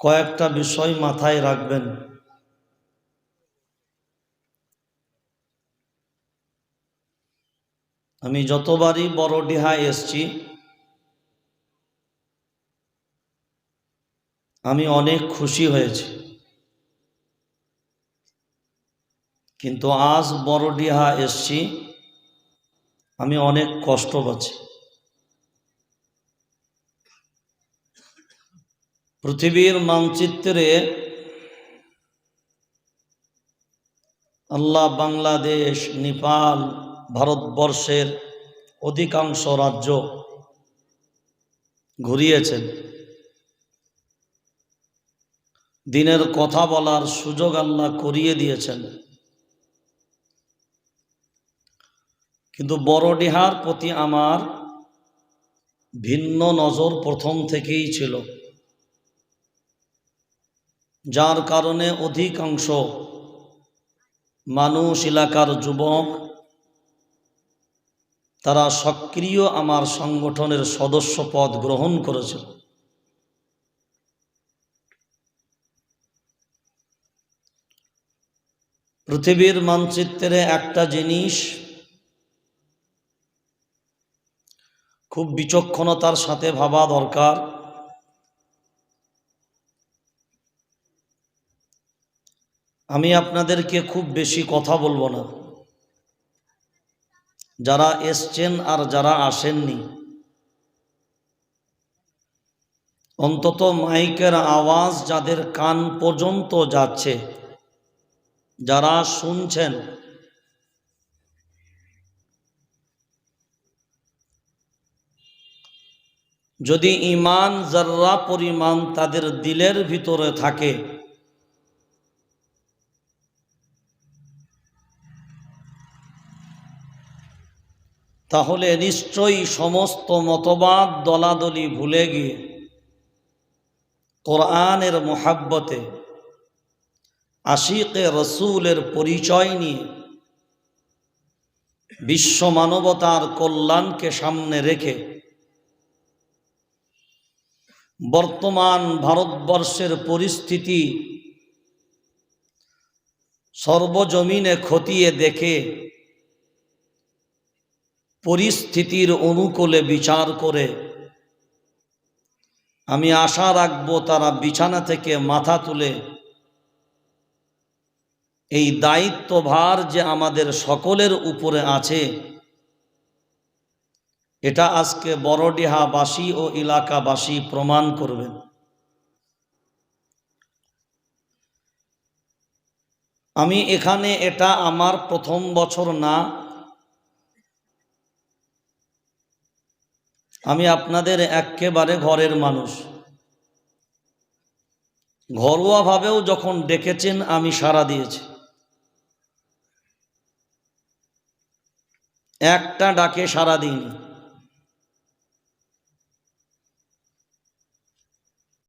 কয়েকটা বিষয় মাথায় রাখবেন। আমি যতবারই বড়ডিহায় এসছি, আমি অনেক খুশি হয়েছি। কিন্তু আজ বড়ডিহা এসছি, আমি অনেক কষ্ট পাচ্ছি। পৃথিবীর মানচিত্রে আল্লাহ বাংলাদেশ, নেপাল, ভারতবর্ষের অধিকাংশ রাজ্য ঘুরিয়েছেন। দিনের কথা বলার সুযোগ আল্লাহ করিয়ে দিয়েছেন। কিন্তু বড়ডিহার প্রতি আমার ভিন্ন নজর প্রথম থেকেই ছিল। যার কারণে অধিকাংশ মানুষ এলাকার যুবক, তারা সক্রিয় আমার সংগঠনের সদস্য পদ গ্রহণ করেছিল। পৃথিবীর মানচিত্রে একটা জিনিস খুব বিচক্ষণতার সাথে ভাবা দরকার। আমি আপনাদেরকে খুব বেশি কথা বলব না। যারা এসছেন আর যারা আসেননি, অন্তত মাইকের আওয়াজ যাদের কান পর্যন্ত যাচ্ছে, যারা শুনছেন, যদি ইমান জার্রা পরিমাণ তাদের দিলের ভিতরে থাকে তাহলে নিশ্চয়ই সমস্ত মতবাদ দলাদলি ভুলে গিয়ে কোরআনের মোহাব্বতে আশিকে রসুলের পরিচয় নিয়ে বিশ্ব মানবতার কল্যাণকে সামনে রেখে বর্তমান ভারতবর্ষের পরিস্থিতি সর্বজমিনে খতিয়ে দেখে পরিস্থিতির অনুকূলে বিচার করে। আমি আশা রাখব তারা বিছানা থেকে মাথা তুলে এই দায়িত্বভার যে আমাদের সকলের উপরে আছে, এটা আজকে বড়ডিহাবাসী ও এলাকাবাসী প্রমাণ করবেন। আমি এখানে এটা আমার প্রথম বছর না আমি আপনাদের একেবারে ঘরের মানুষ। ঘরোয়াভাবেও যখন ডেকেছেন, আমি সাড়া দিয়েছি। একটা ডাকে সাড়া দিইনি।